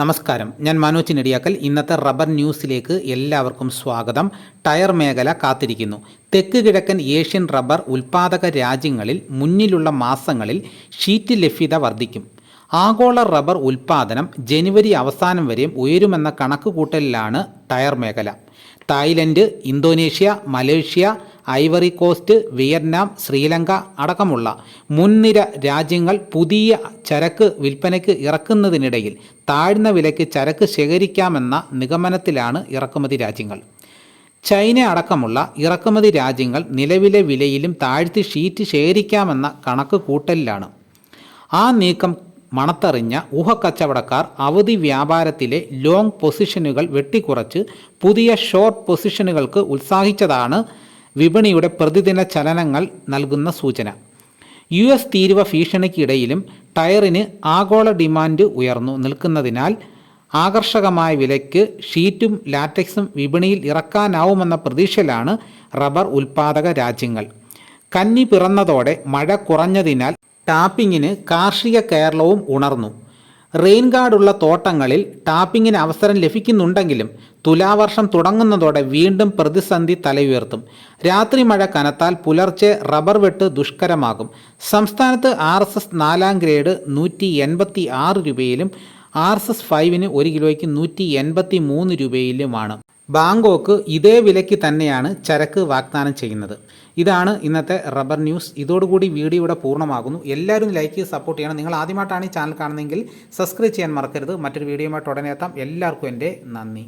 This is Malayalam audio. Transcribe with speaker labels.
Speaker 1: നമസ്കാരം. ഞാൻ മനോജ് നെടിയാക്കൽ. ഇന്നത്തെ റബ്ബർ ന്യൂസിലേക്ക് എല്ലാവർക്കും സ്വാഗതം. ടയർ മേഖല കാത്തിരിക്കുന്നു. തെക്ക് കിഴക്കൻ ഏഷ്യൻ റബ്ബർ ഉൽപ്പാദക രാജ്യങ്ങളിൽ മുന്നിലുള്ള മാസങ്ങളിൽ ഷീറ്റ് ലഭ്യത വർദ്ധിക്കും. ആഗോള റബ്ബർ ഉൽപ്പാദനം ജനുവരി അവസാനം വരെയും ഉയരുമെന്ന കണക്കുകൂട്ടലിലാണ് ടയർ മേഖല. Thailand Indonesia Malaysia Ivory Coast Vietnam Sri Lanka അടക്കമുള്ള മുൻനിര രാജ്യങ്ങൾ പുതിയ ചരക്ക് വിൽപ്പനയ്ക്ക് ഇറക്കുന്നതിനിടയിൽ താഴ്ന്ന വിലയ്ക്ക് ചരക്ക് ശേഖരിക്കാമെന്ന നിഗമനത്തിലാണ് ഇറക്കുമതി രാജ്യങ്ങൾ. ചൈന അടക്കമുള്ള ഇറക്കുമതി രാജ്യങ്ങൾ നിലവിലെ വിലയിലും താഴ്ത്തി ഷീറ്റ് ശേഖരിക്കാമെന്ന കണക്ക് കൂട്ടലിലാണ്. ആ നീക്കം മണത്തറിഞ്ഞ ഊഹക്കച്ചവടക്കാർ അവധി വ്യാപാരത്തിലെ ലോങ് പൊസിഷനുകൾ വെട്ടിക്കുറച്ച് പുതിയ ഷോർട്ട് പൊസിഷനുകൾക്ക് ഉത്സാഹിച്ചതാണ് വിപണിയുടെ പ്രതിദിന ചലനങ്ങൾ നൽകുന്ന സൂചന. യു എസ് തീരുവ ഭീഷണിക്കിടയിലും ടയറിന് ആഗോള ഡിമാൻഡ് ഉയർന്നു നിൽക്കുന്നതിനാൽ ആകർഷകമായ വിലയ്ക്ക് ഷീറ്റും ലാറ്റക്സും വിപണിയിൽ ഇറക്കാനാവുമെന്ന പ്രതീക്ഷയിലാണ് റബ്ബർ ഉൽപ്പാദക രാജ്യങ്ങൾ. കന്നി പിറന്നതോടെ മഴ കുറഞ്ഞതിനാൽ ടാപ്പിങ്ങിന് കാർഷിക കേരളവും ഉണർന്നു. റെയിൻ ഗാർഡുള്ള തോട്ടങ്ങളിൽ ടാപ്പിങ്ങിന് അവസരം ലഭിക്കുന്നുണ്ടെങ്കിലും തുലാവർഷം തുടങ്ങുന്നതോടെ വീണ്ടും പ്രതിസന്ധി തലയുയർത്തും. രാത്രി മഴ കനത്താൽ പുലർച്ചെ റബ്ബർ വെട്ട് ദുഷ്കരമാകും. സംസ്ഥാനത്ത് ആർ എസ് എസ് നാലാം ഗ്രേഡ് നൂറ്റി എൺപത്തി ആറ് രൂപയിലും ആർ എസ് എസ് ഫൈവിന് ഒരു കിലോയ്ക്ക് നൂറ്റി എൺപത്തി മൂന്ന് രൂപയിലുമാണ്. ബാങ്കോക്ക് ഇതേ വിലയ്ക്ക് തന്നെയാണ് ചരക്ക് വാഗ്ദാനം ചെയ്യുന്നത്. ഇതാണ് ഇന്നത്തെ റബ്ബർ ന്യൂസ്. ഇതോടുകൂടി വീഡിയോ ഇവിടെ പൂർണമാകുന്നു. എല്ലാവരും ലൈക്ക് ചെയ്ത് സപ്പോർട്ട് ചെയ്യണം. നിങ്ങൾ ആദ്യമായിട്ടാണ് ഈ ചാനൽ കാണുന്നതെങ്കിൽ സബ്സ്ക്രൈബ് ചെയ്യാൻ മറക്കരുത്. മറ്റൊരു വീഡിയോയുമായിട്ട് ഉടനെ എത്താം. എല്ലാവർക്കും എന്റെ നന്ദി.